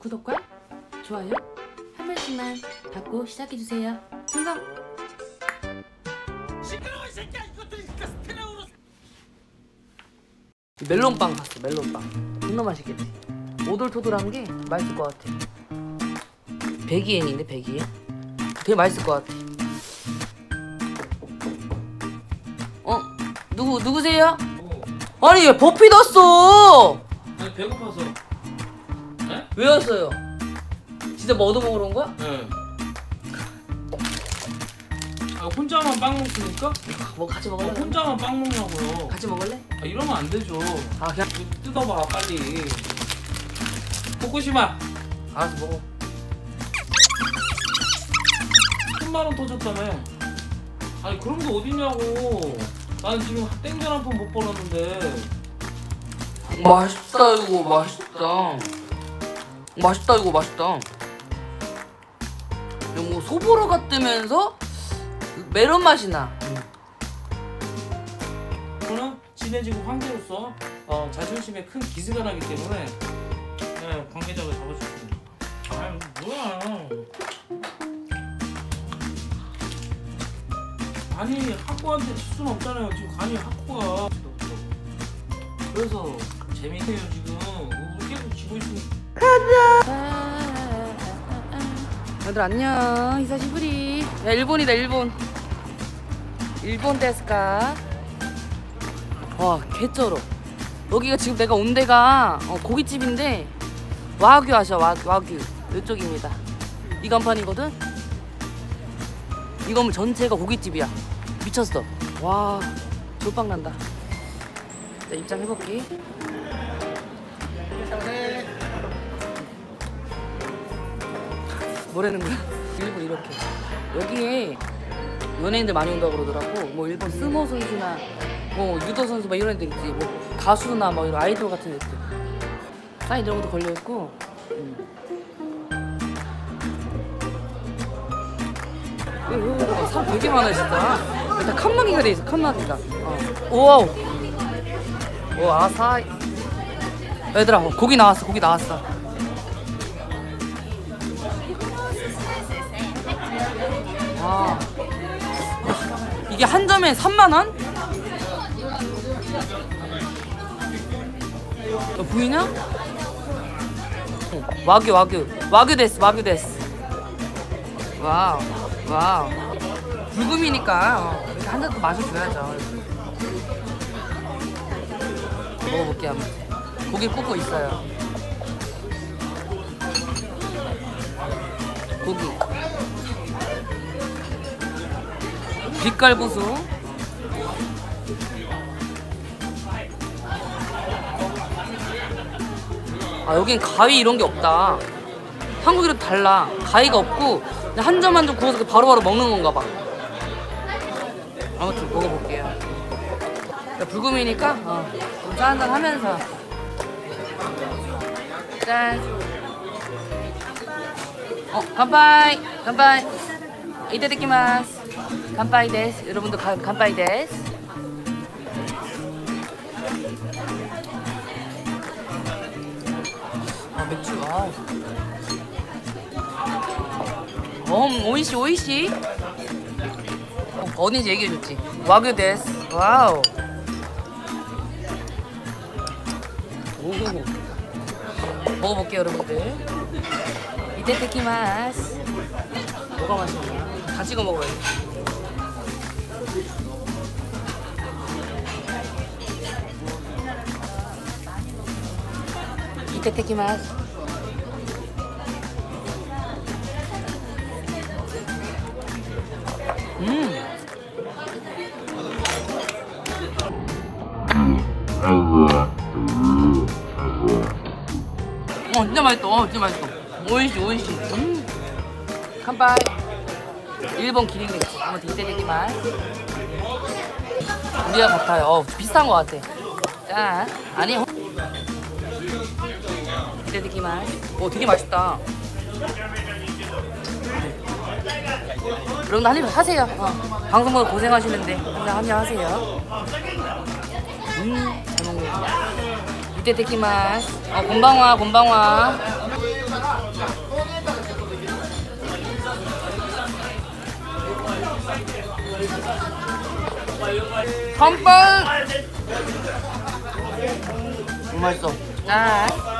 구독과 좋아요 한 번씩만 받고 시작해주세요. 충성! 시끄러워 이 새끼야 이것들이 스테레오로 멜론빵 샀어 멜론빵 존나 맛있겠지 오돌토돌한 게 맛있을 것 같아 백이엔인데 백이엔 되게 맛있을 것 같아 어? 누구 누구세요? 아니 왜 버피 넣었어 아니 배고파서 네? 왜 왔어요? 진짜 뭐 얻어먹으러 온 거야? 네. 아, 혼자만 빵 먹습니까? 뭐 같이 아, 먹을래? 혼자만 빵 먹냐고요. 같이 먹을래? 아, 이러면 안 되죠. 아 그냥 이거 뜯어봐 빨리. 포쿠시마. 알아서 먹어. 10만 원 터졌다며. 아니 그런 게 어딨냐고. 나는 지금 땡전 한 푼 못 벌었는데. 맛있다 이거. 맛있다 맛있다 이거 맛있다. 이거 뭐 소보로 같으면서 메론 맛이 나. 저는 친해지고 황제로서 어, 자존심에 큰 기스가 나기 때문에 네, 관계자가 잡아줬습니다. 아유 뭐야. 아니 학고한테 질 수는 없잖아요. 지금 간이 학고가. 그래서 재미있네요 지금. 우리 계속 지고 있으 면 다들 안녕. 히사시부리. 야 일본이다 일본. 일본 데스까? 와 개쩔어. 여기가 지금 내가 온 데가 어, 고깃집인데 와규 아셔 와, 와규. 이쪽입니다. 이 간판이거든? 이 건물 전체가 고깃집이야. 미쳤어. 와 졸빵 난다. 자 입장해볼게 뭐라는 거야? 일본 이렇게. 여기에 연예인들 많이 온다고 그러더라고. 뭐 일본 스모 선수나 뭐 유도 선수 막 이런 애들 있지. 뭐 가수나 뭐 이런 아이돌 같은 애들. 사인 이런 것도 걸려있고. 음. 어, 사람 되게 많아 진짜. 일단 칸막이가 돼 있어 칸막이가. 어. 우와우. 오 아사히 얘들아 어, 고기 나왔어 고기 나왔어 와 이게 한 점에 3만 원? 너 보이냐? 어, 와규 와규. 와규 데스 와규 데스 와우 와우. 불금이니까 어, 이렇게 한 잔 더 마셔줘야죠. 먹어볼게 한번. 고기 굽고 있어요. 고기 빛깔보수 아 여긴 가위 이런 게 없다. 한국이랑 달라. 가위가 없고 한 점 한 점 구워서 바로바로 먹는 건가 봐. 아무튼 먹어볼게요. 야, 불금이니까 어, 좀 짠짠 하면서. 짠. 어, 간파이 간파이. 이타다키마스 간파이 데스 여러분도 가, 간파이 데스 아 맥주 와우 음 오이시 오이시 어, 어딘지 얘기해줬지. 와규 데스 와우. 오 먹어볼게요 여러분들. 이테테키마스. 뭐가 맛있냐 다 찍어 먹어야지 이테테키마스 음어 진짜 맛있다 어 진짜 맛있어 오이시 오이시 음 칸바이 일본 기린맥주 한번 뒷대리기만 우리가 같아요 어 비슷한 거 같아 짠 아니 뒷대리기만. 오 되게 맛있다. 여러분 한입 하세요. 어. 방송 보고 고생하시는데 한잔 한잔 하세요. 음잘 먹네 이때 데키마스 어 곤방와 곤방와 건빵 너무 맛있어. 아.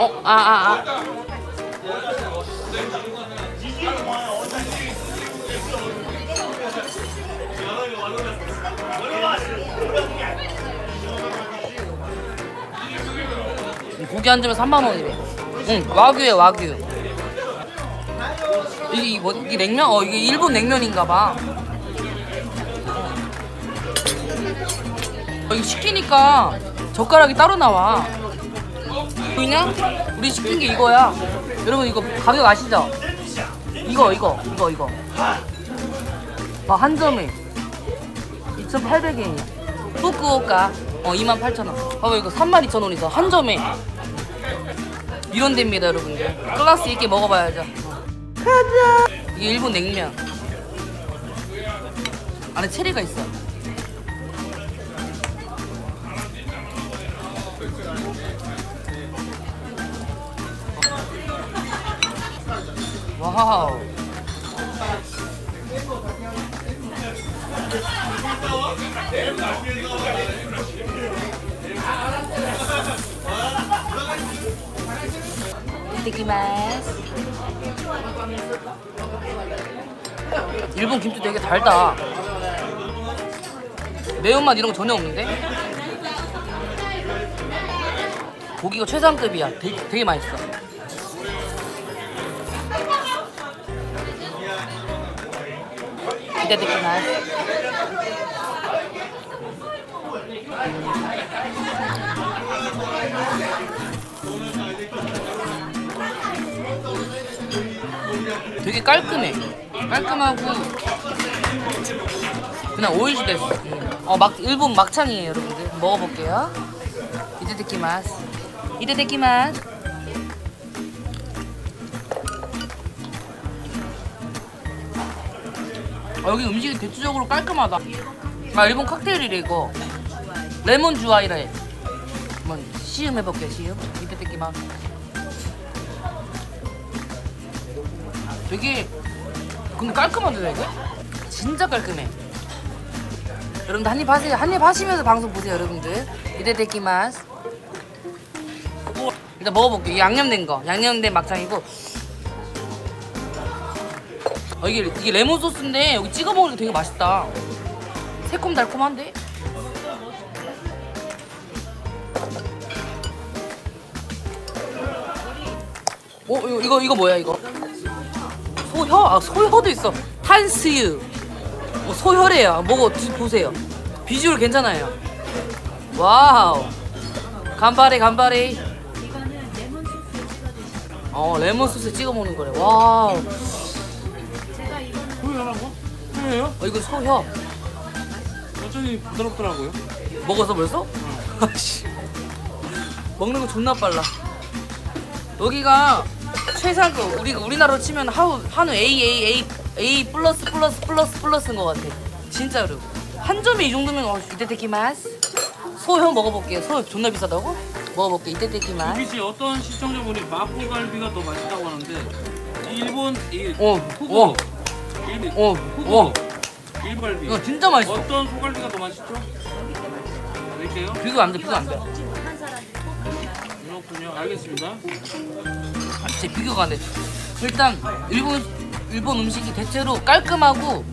어, 아, 아, 아. 고기 한 점에 3만 원이래. 응, 와규에 와규. 이게 이게 뭐 이게 냉면? 어 이게 일본 냉면인가 봐. 어, 이거 시키니까 젓가락이 따로 나와. 보이냐? 우리 시킨 게 이거야. 여러분 이거 가격 아시죠? 이거 이거 이거 이거. 봐한 점에 2,800엔이야. 후쿠오카 어 28,000원. 봐봐 이거 32,000원이서 한 점에 이런 데입니다 여러분들. 클래스 있게 먹어봐야죠. 가자. 이게 일본 냉면. 안에 체리가 있어. 와우. 이따키마스. 일본 김치 되게 달다. 매운맛 이런 거 전혀 없는데? 고기가 최상급이야. 되게, 되게 맛있어. 기대되기만. 되게 깔끔해. 깔끔하고 그냥 오이시 됐어. 어, 막 일본 막창이에요, 여러분들. 먹어볼게요. 이데데키마스. 이데데키마스. 아, 여기 음식이 대체적으로 깔끔하다. 아, 일본 칵테일이래, 이거. 레몬 주아이래. 한번 시음 해볼게요, 시음. 이데데키마스. 되게 근데 깔끔한데 되게? 진짜 깔끔해 여러분들 한입 하세요 한입 하시면서 방송 보세요 여러분들 이데데키마스 일단 먹어볼게요 이 양념된 거 양념된 막창이고 어, 이게, 이게 레몬 소스인데 여기 찍어 먹으니까 되게 맛있다. 새콤달콤한데? 어 이거 이거, 이거 뭐야 이거? 소혀? 아 소혀도 있어. 탄스유. 어, 소혀래요. 먹어 드- 보세요. 비주얼 괜찮아요. 와우. 간발에 간발에 어 레몬 소스 찍어 먹는 거래. 와우 소유하라고? 소유요? 어 이거 소혀 여전히 부드럽더라고요. 먹어서 벌써? 아씨 먹는 거 존나 빨라 여기가 최상급 우리 우리나라로 치면 하우 한우 A A A A 플러스 플러스 플러스 플러스인 것 같아 진짜로 한 점에 이 정도면 어 이때테키마스 소형 먹어볼게요 소 존나 비싸다고? 먹어볼게 이때테키마스 씨 어떤 시청자분이 마포갈비가 더 맛있다고 하는데 일본 이 어, 후보 어. 일본 어, 어. 일갈비. 이거 진짜 맛있어. 어떤 소갈비가 더 맛있죠? 드릴게요. 비교 안 돼 비교 안 돼. 그렇군요. 알겠습니다. 아, 진짜 비교가 안 돼. 일단 일본 일본 음식이 대체로 깔끔하고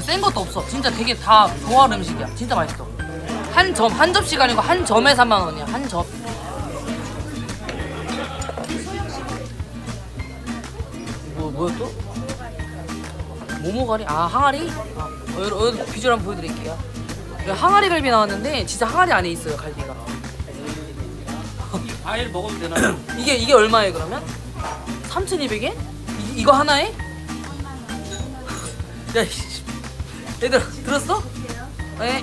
센 것도 없어. 진짜 되게 다 조화 음식이야. 진짜 맛있어. 한 점 한 접시가 아니고 한 점에 3만 원이야. 한 점. 뭐 뭐야 또 모모가리 아 항아리 아, 어, 여러 비주얼 한번 보여드릴게요 여기 항아리 갈비 나왔는데 진짜 항아리 안에 있어요 갈비가 과일 먹어도 되나요? 이게 이게 얼마에 그러면? 3,200엔? 이, 이거 하나에? 야. 얘들아 들었어? 네.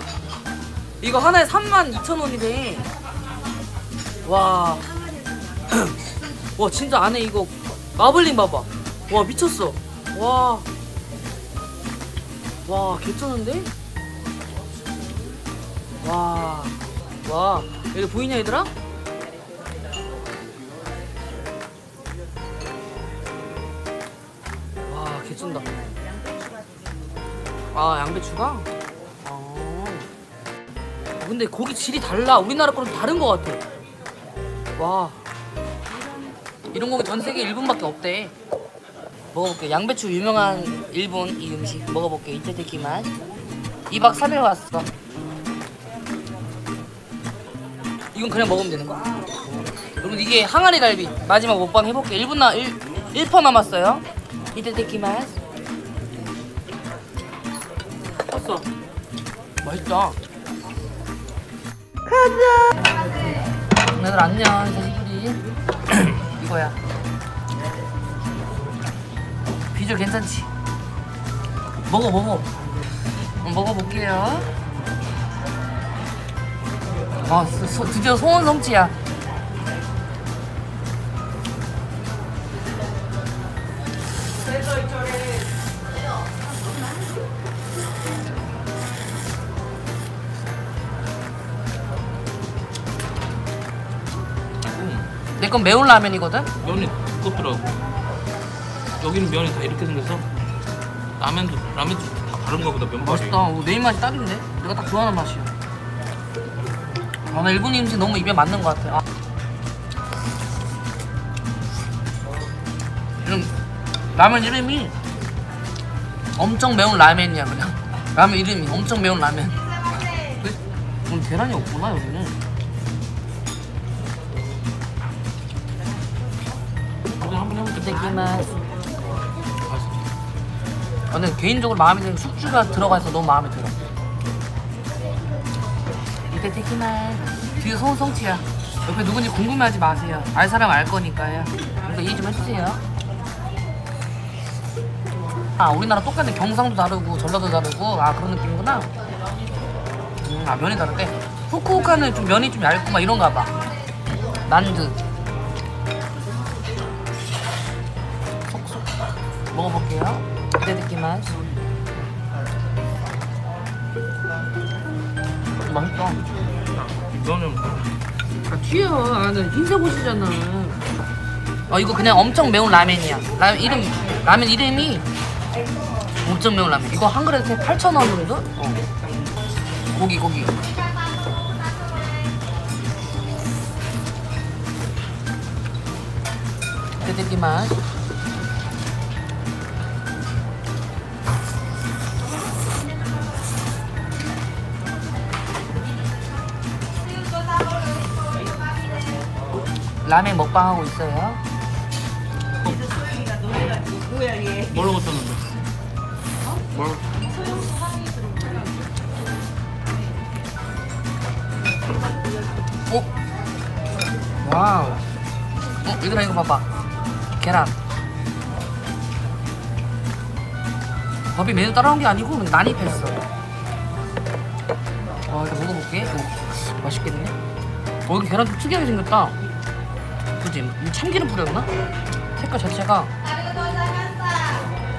이거 하나에 32,000원이래. 와. 와 진짜 안에 이거 마블링 봐봐. 와 미쳤어. 와. 와 개쩌는데? 와. 와 여기 보이냐 얘들아? 와 개쩐다 아 양배추가? 아 근데 고기 질이 달라 우리나라 거랑 다른 거 같아 와 이런 고기 전 세계 일본밖에 없대 먹어볼게 양배추 유명한 일본 이 음식 먹어볼게 이때테키만. 2박 3일 왔어. 이건 그냥 먹으면 되는 거야? 여러분 이게 항아리 갈비. 마지막 먹방 해볼게 1분 나 1, 1퍼 남았어요. 이때테키만. 왔어. 맛있다. 가자! 얘들 안녕 자식들이 이거야 비주얼 괜찮지? 먹어 먹어 어, 먹어볼게요 아 소, 소- 드디어 소원 성취야 음, 내건 매운 라면이거든? 면이 두껍더라고. 여기는 면이 다 이렇게 생겨서 라면도 라면도 다 다른가 보다 면발이. 맛있다. 어, 내 입맛이 딱인데? 내가 딱 좋아하는 맛이야. 아, 나 일본 음식 너무 입에 맞는 것 같아. 아. 이런 라면 이름이 엄청 매운 라면이야 그냥. 라면 이름이 엄청 매운 라면. 근데 오늘 계란이 없구나 여기는. 한번 해볼게. 저는 개인적으로 마음에 드는 숙주가 들어가서 너무 마음에 들어. 이때 테키만 뒤에 소은성치야. 옆에 누군지 궁금해하지 마세요. 알 사람 알 거니까요. 그러니까 이해 좀 해주세요. 아 우리나라 똑같은 경상도 다르고 전라도 다르고 아 그런 느낌이구나. 음, 아 면이 다른데 후쿠오카는 좀 면이 좀 얇고 막 이런가 봐. 난드. 속속 먹어볼게요. 이때 느낌만. 맛있다. 이거는 아 튀어. 아, 나 흰색 옷이잖아. 어 이거 그냥 엄청 매운 라면이야. 라면 이름 라면 이름이 엄청 매운 라면. 이거 한 그릇에 8,000원 정도? 어. 고기 고기. 그때기만. 라면 먹방 하고 있어요. 뭘로 고쳤는데? 뭘? 어? 와우. 어, 얘들아 이거 봐봐. 계란. 법이 메뉴 따라온 게 아니고 난입했어. 와, 이거 먹어볼게. 오, 맛있겠네. 어, 이거 계란 좀 특이하게 생겼다. 그지? 이거 참기름 뿌렸나? 색깔 자체가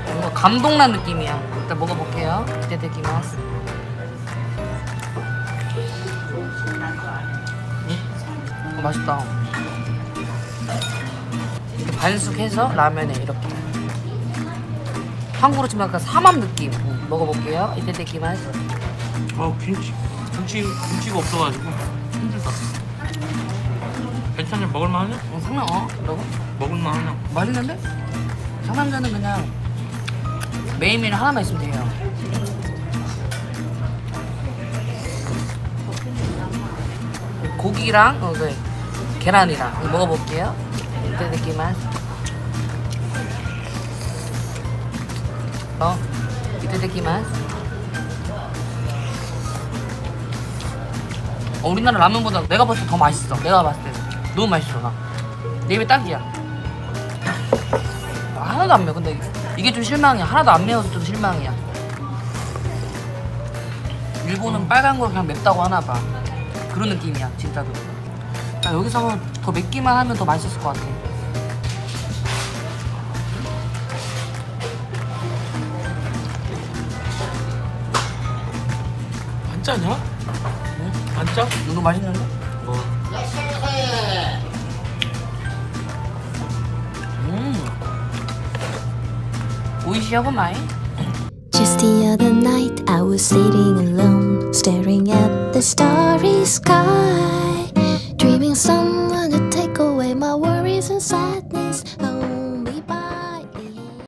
뭔가 감동난 느낌이야. 일단 먹어볼게요. 이때 데키마스. 어, 맛있다. 이렇게 반숙해서 라면에 이렇게. 한국으로 치면 약간 삼합 느낌. 음, 먹어볼게요. 이때 데키마스. 아 김치 김치 김치가 없어가지고 힘들다. 괜찮냐? 먹을만하냐? 어, 상남, 어? 뭐라고? 먹을만하냐? 맛있는데? 상남자는 그냥 메인 메뉴 하나만 있으면 돼요. 고기랑 어, 그 계란이랑 먹어볼게요. 이때 느낌만. 어, 이때 느낌만. 어, 우리나라 라면보다 내가 봤을 때 더 맛있어. 내가 봤을 때 너무 맛있어 나. 내 입에 딱이야. 아, 하나도 안 매워. 근데 이게 좀 실망이야. 하나도 안 매워서 좀 실망이야. 일본은 빨간 거 그냥 맵다고 하나 봐. 그런 느낌이야, 진짜로. 나 여기서 더 맵기만 하면 더 맛있을 것 같아. 안 짜냐? 응? 안 짜? 이거 맛있는데? Mind? Just the other night, I was sitting alone, staring at the starry sky.